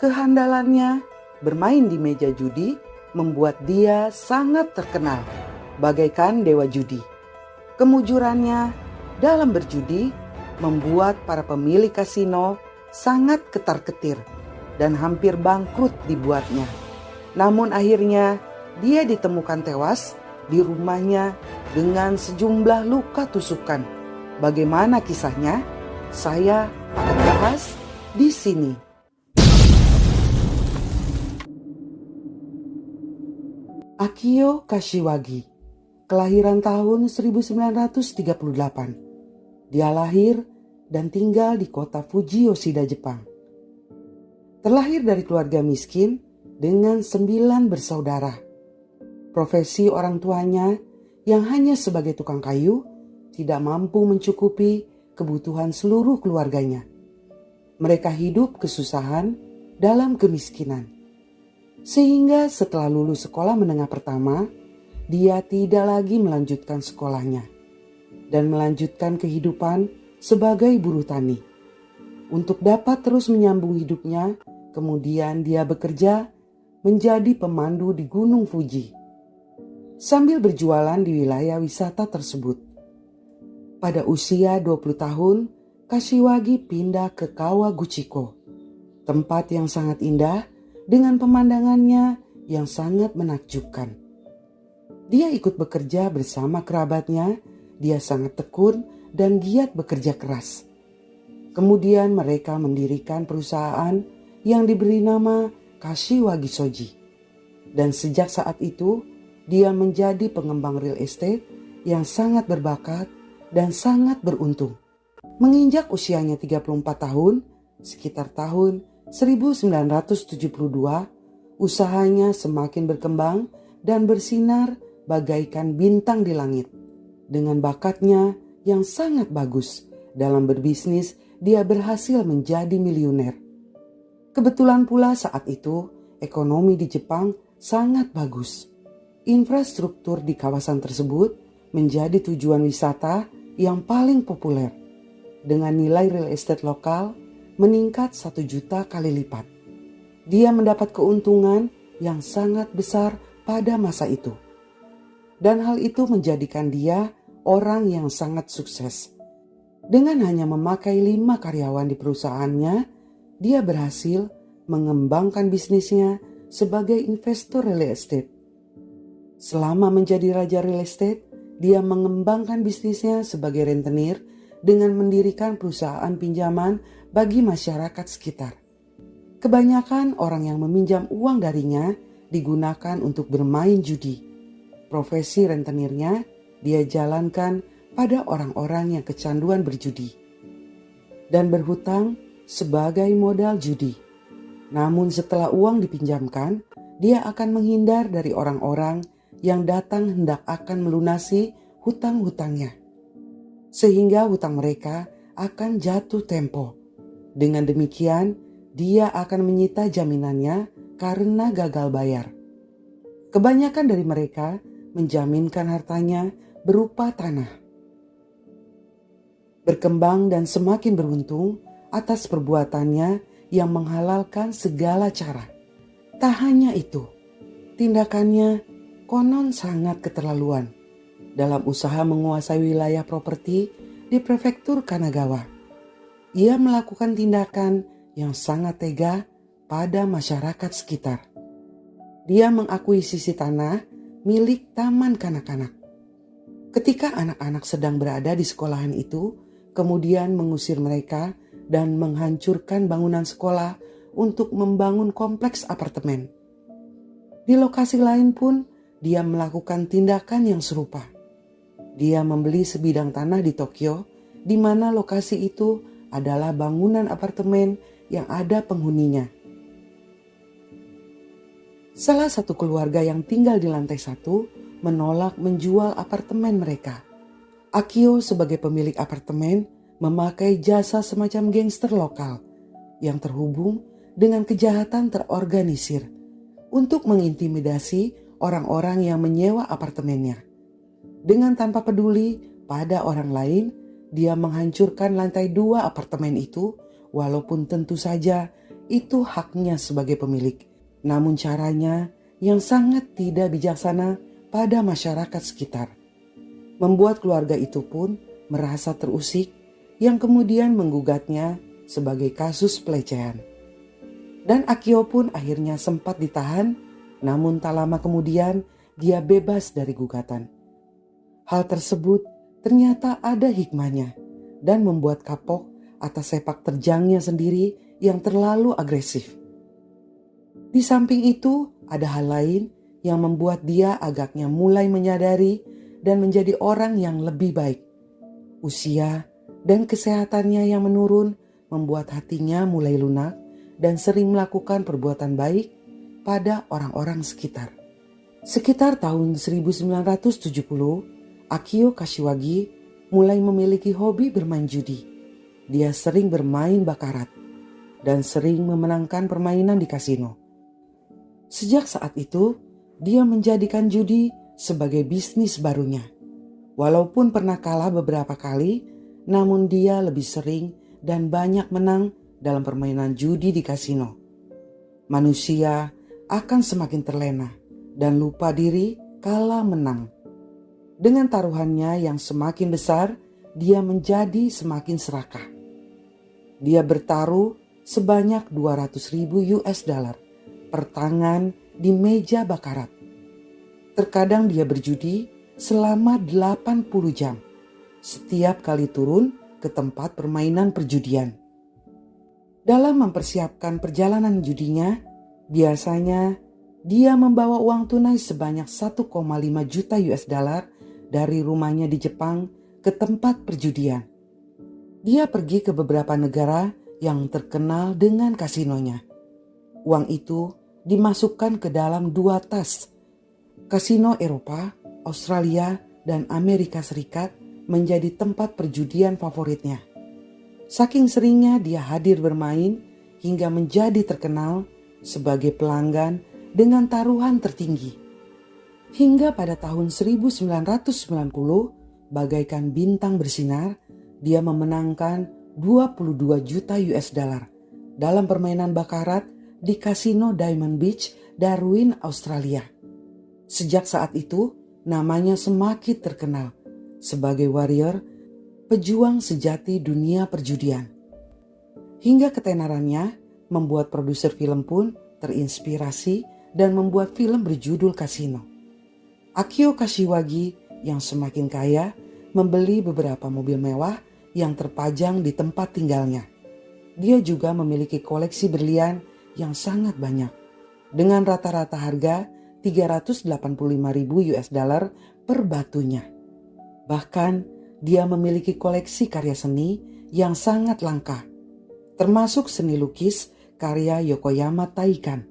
Kehandalannya bermain di meja judi membuat dia sangat terkenal, bagaikan dewa judi. Kemujurannya dalam berjudi membuat para pemilik kasino sangat ketar-ketir dan hampir bangkrut dibuatnya. Namun akhirnya dia ditemukan tewas di rumahnya dengan sejumlah luka tusukan. Bagaimana kisahnya? Saya akan bahas di sini. Akio Kashiwagi, kelahiran tahun 1938. Dia lahir dan tinggal di kota Fuji Yoshida, Jepang. Terlahir dari keluarga miskin dengan sembilan bersaudara. Profesi orang tuanya yang hanya sebagai tukang kayu tidak mampu mencukupi kebutuhan seluruh keluarganya. Mereka hidup kesusahan dalam kemiskinan sehingga setelah lulus sekolah menengah pertama, dia tidak lagi melanjutkan sekolahnya dan melanjutkan kehidupan sebagai buruh tani. Untuk dapat terus menyambung hidupnya, kemudian dia bekerja menjadi pemandu di Gunung Fuji. Sambil berjualan di wilayah wisata tersebut. Pada usia 20 tahun, Kashiwagi pindah ke Kawaguchiko, tempat yang sangat indah dengan pemandangannya yang sangat menakjubkan. Dia ikut bekerja bersama kerabatnya, dia sangat tekun dan giat bekerja keras. Kemudian mereka mendirikan perusahaan yang diberi nama Kashiwagi Soji. Dan sejak saat itu, dia menjadi pengembang real estate yang sangat berbakat dan sangat beruntung. Menginjak usianya 34 tahun, sekitar tahun 1972, usahanya semakin berkembang dan bersinar bagaikan bintang di langit. Dengan bakatnya yang sangat bagus dalam berbisnis, dia berhasil menjadi miliuner. Kebetulan pula saat itu ekonomi di Jepang sangat bagus. Infrastruktur di kawasan tersebut menjadi tujuan wisata yang paling populer. Dengan nilai real estate lokal meningkat satu juta kali lipat. Dia mendapat keuntungan yang sangat besar pada masa itu. Dan hal itu menjadikan dia orang yang sangat sukses. Dengan hanya memakai lima karyawan di perusahaannya, dia berhasil mengembangkan bisnisnya sebagai investor real estate. Selama menjadi raja real estate, dia mengembangkan bisnisnya sebagai rentenir dengan mendirikan perusahaan pinjaman bagi masyarakat sekitar. Kebanyakan orang yang meminjam uang darinya digunakan untuk bermain judi. Profesi rentenirnya dia jalankan pada orang-orang yang kecanduan berjudi dan berhutang sebagai modal judi. Namun setelah uang dipinjamkan, dia akan menghindar dari orang-orang yang datang hendak akan melunasi hutang-hutangnya sehingga hutang mereka akan jatuh tempo. Dengan demikian, dia akan menyita jaminannya karena gagal bayar. Kebanyakan dari mereka menjaminkan hartanya berupa tanah. Berkembang dan semakin beruntung atas perbuatannya yang menghalalkan segala cara. Tak hanya itu, tindakannya konon sangat keterlaluan dalam usaha menguasai wilayah properti di prefektur Kanagawa. Ia melakukan tindakan yang sangat tega pada masyarakat sekitar. Dia mengakuisisi tanah milik taman kanak-kanak. Ketika anak-anak sedang berada di sekolahan itu, kemudian mengusir mereka dan menghancurkan bangunan sekolah untuk membangun kompleks apartemen. Di lokasi lain pun, dia melakukan tindakan yang serupa. Dia membeli sebidang tanah di Tokyo, di mana lokasi itu adalah bangunan apartemen yang ada penghuninya. Salah satu keluarga yang tinggal di lantai satu menolak menjual apartemen mereka. Akio sebagai pemilik apartemen memakai jasa semacam gangster lokal yang terhubung dengan kejahatan terorganisir untuk mengintimidasi orang-orang yang menyewa apartemennya. Dengan tanpa peduli pada orang lain, dia menghancurkan lantai dua apartemen itu, walaupun tentu saja itu haknya sebagai pemilik. Namun caranya yang sangat tidak bijaksana pada masyarakat sekitar. Membuat keluarga itu pun merasa terusik yang kemudian menggugatnya sebagai kasus pelecehan. Dan Akio pun akhirnya sempat ditahan, namun tak lama kemudian dia bebas dari gugatan. Hal tersebut ternyata ada hikmahnya dan membuat kapok atas sepak terjangnya sendiri yang terlalu agresif. Di samping itu, ada hal lain yang membuat dia agaknya mulai menyadari dan menjadi orang yang lebih baik. Usia dan kesehatannya yang menurun membuat hatinya mulai lunak dan sering melakukan perbuatan baik pada orang-orang sekitar. Sekitar tahun 1970, Akio Kashiwagi mulai memiliki hobi bermain judi. Dia sering bermain bakarat dan sering memenangkan permainan di kasino. Sejak saat itu, dia menjadikan judi sebagai bisnis barunya. Walaupun pernah kalah beberapa kali, namun dia lebih sering dan banyak menang dalam permainan judi di kasino. Manusia akan semakin terlena dan lupa diri kala menang. Dengan taruhannya yang semakin besar, dia menjadi semakin serakah. Dia bertaruh sebanyak 200 ribu US dollar per tangan di meja bakarat. Terkadang dia berjudi selama 80 jam setiap kali turun ke tempat permainan perjudian. Dalam mempersiapkan perjalanan judinya, biasanya dia membawa uang tunai sebanyak 1,5 juta US dollar dari rumahnya di Jepang ke tempat perjudian. Dia pergi ke beberapa negara yang terkenal dengan kasinonya. Uang itu dimasukkan ke dalam dua tas. Kasino Eropa, Australia, dan Amerika Serikat menjadi tempat perjudian favoritnya. Saking seringnya dia hadir bermain hingga menjadi terkenal sebagai pelanggan dengan taruhan tertinggi. Hingga pada tahun 1990, bagaikan bintang bersinar, dia memenangkan 22 juta US dollar dalam permainan bakarat di kasino Diamond Beach, Darwin, Australia. Sejak saat itu, namanya semakin terkenal sebagai warrior pejuang sejati dunia perjudian. Hingga ketenarannya membuat produser film pun terinspirasi dan membuat film berjudul Casino. Akio Kashiwagi yang semakin kaya membeli beberapa mobil mewah yang terpajang di tempat tinggalnya. Dia juga memiliki koleksi berlian yang sangat banyak dengan rata-rata harga 385 ribu US dollar per batunya. Bahkan dia memiliki koleksi karya seni yang sangat langka, termasuk seni lukis karya Yokoyama Taikan.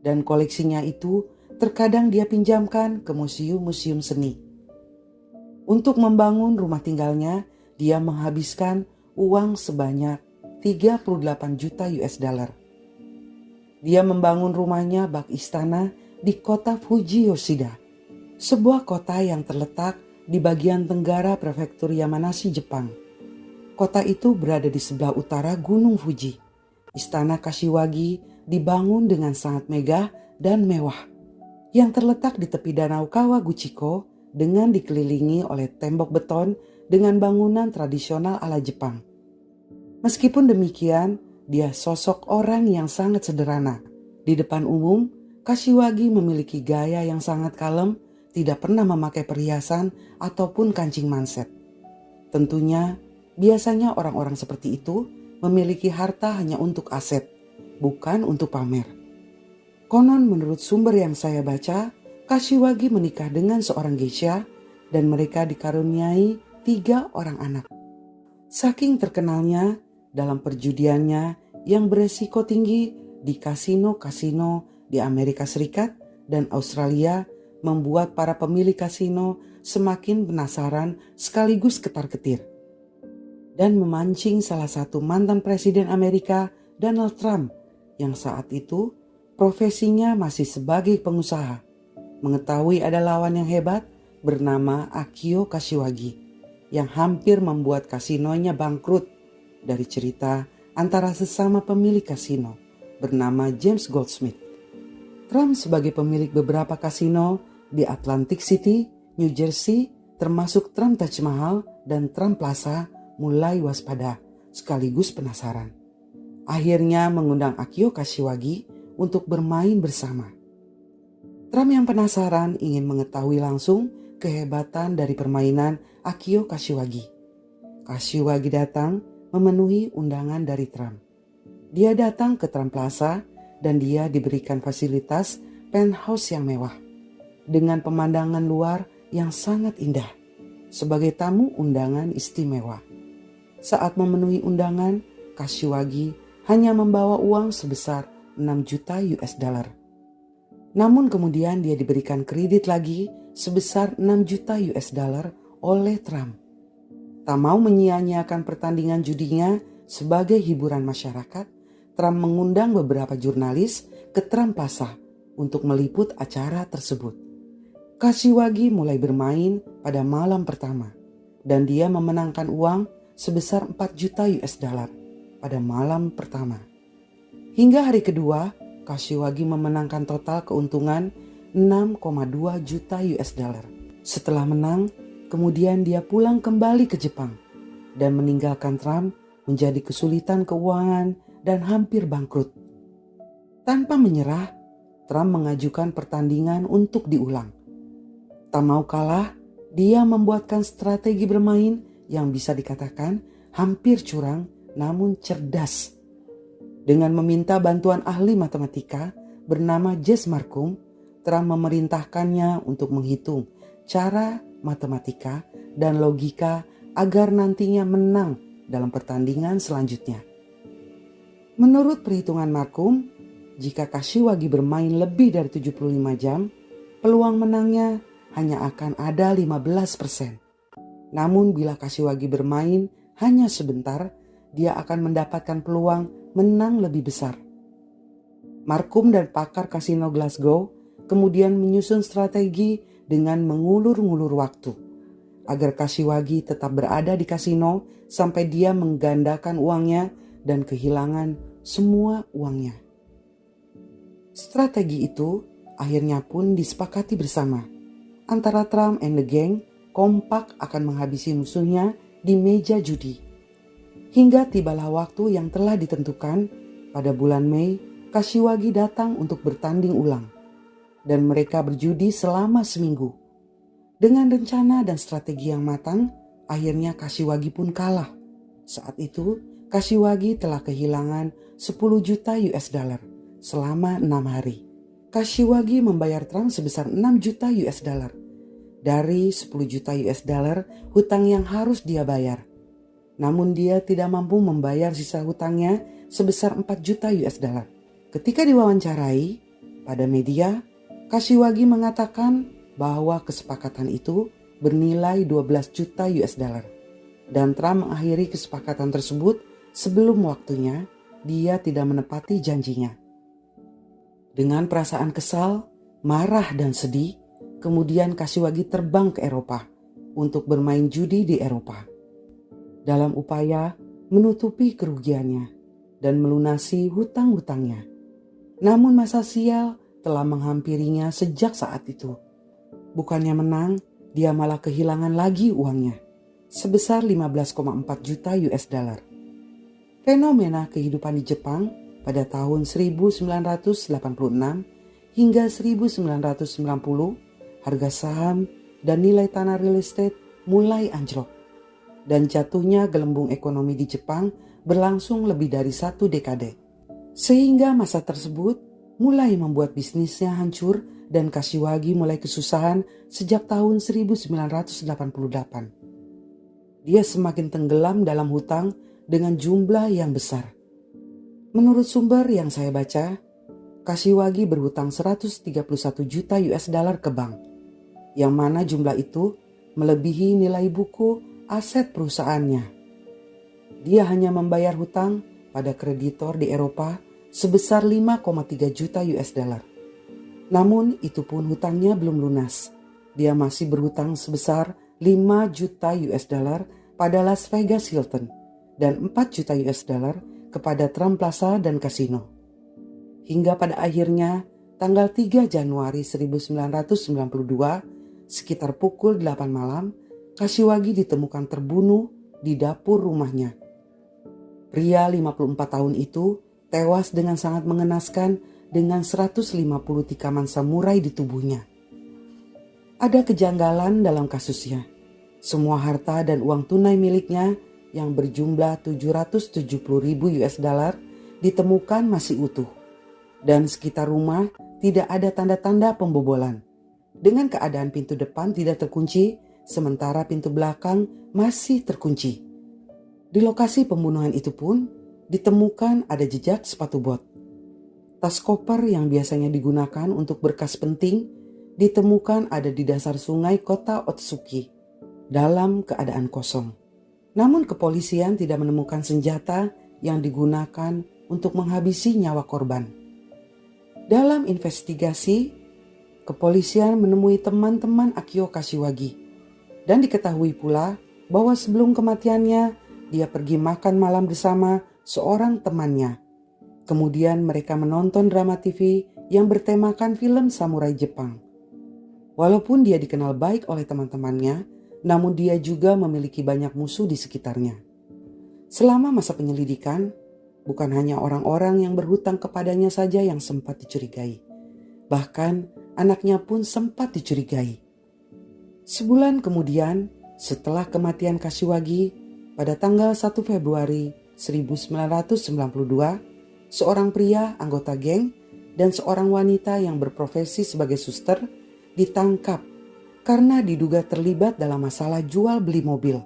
Dan koleksinya itu terkadang dia pinjamkan ke museum-museum seni. Untuk membangun rumah tinggalnya, dia menghabiskan uang sebanyak 38 juta US dollar. Dia membangun rumahnya bak istana di kota Fuji Yoshida, sebuah kota yang terletak di bagian tenggara prefektur Yamanashi, Jepang. Kota itu berada di sebelah utara Gunung Fuji. Istana Kashiwagi dibangun dengan sangat megah dan mewah, yang terletak di tepi danau Kawaguchiko dengan dikelilingi oleh tembok beton dengan bangunan tradisional ala Jepang. Meskipun demikian, dia sosok orang yang sangat sederhana. Di depan umum, Kashiwagi memiliki gaya yang sangat kalem tidak pernah memakai perhiasan ataupun kancing manset. Tentunya, biasanya orang-orang seperti itu memiliki harta hanya untuk aset, bukan untuk pamer. Konon menurut sumber yang saya baca, Kashiwagi menikah dengan seorang geisha dan mereka dikaruniai tiga orang anak. Saking terkenalnya dalam perjudiannya yang beresiko tinggi di kasino-kasino di Amerika Serikat dan Australia membuat para pemilik kasino semakin penasaran sekaligus ketar-ketir. Dan memancing salah satu mantan presiden Amerika, Donald Trump, yang saat itu profesinya masih sebagai pengusaha, mengetahui ada lawan yang hebat bernama Akio Kashiwagi yang hampir membuat kasinonya bangkrut dari cerita antara sesama pemilik kasino bernama James Goldsmith. Trump sebagai pemilik beberapa kasino di Atlantic City, New Jersey, termasuk Trump Taj Mahal dan Trump Plaza mulai waspada sekaligus penasaran. Akhirnya mengundang Akio Kashiwagi untuk bermain bersama. Trump yang penasaran ingin mengetahui langsung kehebatan dari permainan Akio Kashiwagi. Kashiwagi datang memenuhi undangan dari Trump. Dia datang ke Trump Plaza dan dia diberikan fasilitas penthouse yang mewah dengan pemandangan luar yang sangat indah sebagai tamu undangan istimewa. Saat memenuhi undangan, Kashiwagi hanya membawa uang sebesar 6 juta US dollar. Namun kemudian dia diberikan kredit lagi sebesar 6 juta US dollar oleh Trump. Tak mau menyia-nyiakan pertandingan judinya sebagai hiburan masyarakat, Trump mengundang beberapa jurnalis ke Trump Plaza untuk meliput acara tersebut. Kashiwagi mulai bermain pada malam pertama dan dia memenangkan uang sebesar 4 juta US dollar pada malam pertama. Hingga hari kedua, Kashiwagi memenangkan total keuntungan 6,2 juta US dollar. Setelah menang, kemudian dia pulang kembali ke Jepang dan meninggalkan Trump menjadi kesulitan keuangan dan hampir bangkrut. Tanpa menyerah, Trump mengajukan pertandingan untuk diulang. Tak mau kalah, dia membuatkan strategi bermain yang bisa dikatakan hampir curang namun cerdas. Dengan meminta bantuan ahli matematika bernama Jess Markum, Trump memerintahkannya untuk menghitung cara matematika dan logika agar nantinya menang dalam pertandingan selanjutnya. Menurut perhitungan Markum, jika Kashiwagi bermain lebih dari 75 jam, peluang menangnya hanya akan ada 15%. Namun bila Kashiwagi bermain hanya sebentar, dia akan mendapatkan peluang menang lebih besar. Markum dan pakar kasino Glasgow kemudian menyusun strategi dengan mengulur-ngulur waktu agar Kashiwagi tetap berada di kasino sampai dia menggandakan uangnya dan kehilangan semua uangnya. Strategi itu akhirnya pun disepakati bersama antara Trump and the gang kompak akan menghabisi musuhnya di meja judi. Hingga tibalah waktu yang telah ditentukan pada bulan Mei, Kashiwagi datang untuk bertanding ulang. Dan mereka berjudi selama seminggu. Dengan rencana dan strategi yang matang, akhirnya Kashiwagi pun kalah. Saat itu, Kashiwagi telah kehilangan 10 juta US dollar selama enam hari. Kashiwagi membayar Trump sebesar 6 juta US dollar dari 10 juta US dollar hutang yang harus dia bayar. Namun dia tidak mampu membayar sisa hutangnya sebesar 4 juta US dollar. Ketika diwawancarai pada media, Kashiwagi mengatakan bahwa kesepakatan itu bernilai 12 juta US dollar. Dan Trump mengakhiri kesepakatan tersebut sebelum waktunya dia tidak menepati janjinya. Dengan perasaan kesal, marah dan sedih, kemudian Kasiwagi terbang ke Eropa untuk bermain judi di Eropa. Dalam upaya menutupi kerugiannya dan melunasi hutang-hutangnya. Namun masa sial telah menghampirinya sejak saat itu. Bukannya menang, dia malah kehilangan lagi uangnya sebesar 15,4 juta US dollar. Fenomena kehidupan di Jepang pada tahun 1986 hingga 1990, harga saham dan nilai tanah real estate mulai anjlok. Dan jatuhnya gelembung ekonomi di Jepang berlangsung lebih dari satu dekade. Sehingga masa tersebut mulai membuat bisnisnya hancur dan Kashiwagi mulai kesusahan sejak tahun 1988. Dia semakin tenggelam dalam hutang dengan jumlah yang besar. Menurut sumber yang saya baca, Kashiwagi berhutang 131 juta US dollar ke bank, yang mana jumlah itu melebihi nilai buku aset perusahaannya. Dia hanya membayar hutang pada kreditor di Eropa sebesar 5,3 juta US dollar. Namun itu pun hutangnya belum lunas. Dia masih berhutang sebesar 5 juta US dollar pada Las Vegas Hilton dan 4 juta US dollar kepada Trump Plaza dan kasino. Hingga pada akhirnya tanggal 3 Januari 1992 sekitar pukul 8 malam Kashiwagi ditemukan terbunuh di dapur rumahnya. Pria 54 tahun itu tewas dengan sangat mengenaskan dengan 150 tikaman samurai di tubuhnya. Ada kejanggalan dalam kasusnya. Semua harta dan uang tunai miliknya yang berjumlah 770 ribu US dollar ditemukan masih utuh. Dan sekitar rumah tidak ada tanda-tanda pembobolan. Dengan keadaan pintu depan tidak terkunci, sementara pintu belakang masih terkunci. Di lokasi pembunuhan itu pun ditemukan ada jejak sepatu bot. Tas koper yang biasanya digunakan untuk berkas penting ditemukan ada di dasar sungai kota Otsuki dalam keadaan kosong. Namun kepolisian tidak menemukan senjata yang digunakan untuk menghabisi nyawa korban. Dalam investigasi, kepolisian menemui teman-teman Akio Kashiwagi dan diketahui pula bahwa sebelum kematiannya dia pergi makan malam bersama seorang temannya. Kemudian mereka menonton drama TV yang bertemakan film samurai Jepang. Walaupun dia dikenal baik oleh teman-temannya, namun dia juga memiliki banyak musuh di sekitarnya. Selama masa penyelidikan, bukan hanya orang-orang yang berhutang kepadanya saja yang sempat dicurigai, bahkan anaknya pun sempat dicurigai. Sebulan kemudian, setelah kematian Kashiwagi, pada tanggal 1 Februari 1992, seorang pria anggota geng dan seorang wanita yang berprofesi sebagai suster ditangkap karena diduga terlibat dalam masalah jual beli mobil.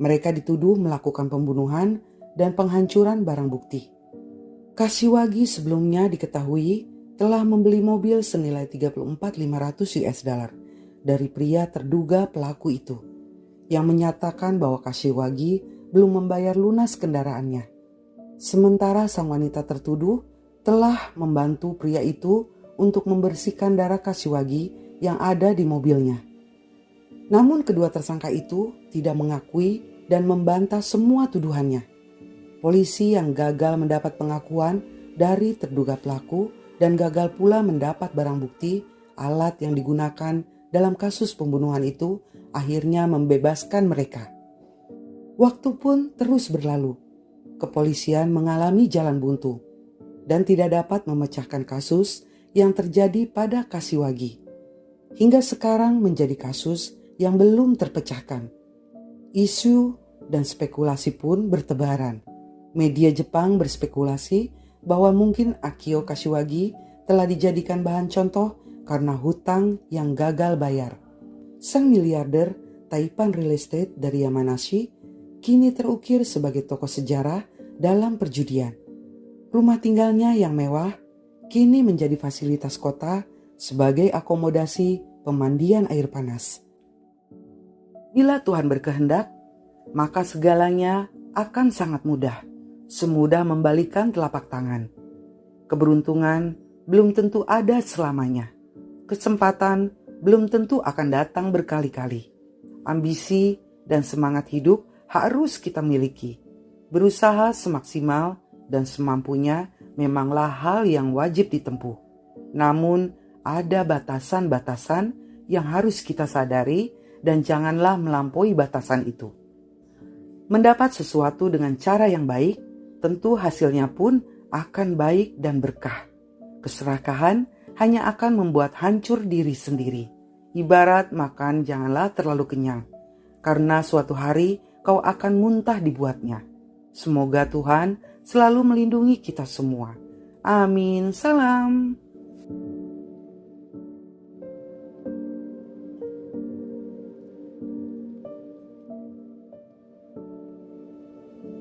Mereka dituduh melakukan pembunuhan dan penghancuran barang bukti. Kashiwagi sebelumnya diketahui telah membeli mobil senilai 34.500 US dollar dari pria terduga pelaku itu yang menyatakan bahwa Kashiwagi belum membayar lunas kendaraannya. Sementara sang wanita tertuduh telah membantu pria itu untuk membersihkan darah Kashiwagi yang ada di mobilnya. Namun kedua tersangka itu tidak mengakui dan membantah semua tuduhannya. Polisi yang gagal mendapat pengakuan dari terduga pelaku dan gagal pula mendapat barang bukti alat yang digunakan dalam kasus pembunuhan itu akhirnya membebaskan mereka. Waktu pun terus berlalu. Kepolisian mengalami jalan buntu dan tidak dapat memecahkan kasus yang terjadi pada Kasiwagi hingga sekarang menjadi kasus yang belum terpecahkan. Isu dan spekulasi pun bertebaran. Media Jepang berspekulasi bahwa mungkin Akio Kashiwagi telah dijadikan bahan contoh karena hutang yang gagal bayar. Sang miliarder Taipan Real Estate dari Yamanashi kini terukir sebagai tokoh sejarah dalam perjudian. Rumah tinggalnya yang mewah kini menjadi fasilitas kota sebagai akomodasi pemandian air panas. Bila Tuhan berkehendak, maka segalanya akan sangat mudah, semudah membalikan telapak tangan. Keberuntungan belum tentu ada selamanya. Kesempatan belum tentu akan datang berkali-kali. Ambisi dan semangat hidup harus kita miliki. Berusaha semaksimal dan semampunya memanglah hal yang wajib ditempuh. Namun, ada batasan-batasan yang harus kita sadari dan janganlah melampaui batasan itu. Mendapat sesuatu dengan cara yang baik, tentu hasilnya pun akan baik dan berkah. Keserakahan hanya akan membuat hancur diri sendiri. Ibarat makan janganlah terlalu kenyang, karena suatu hari kau akan muntah dibuatnya. Semoga Tuhan selalu melindungi kita semua. Amin. Salam.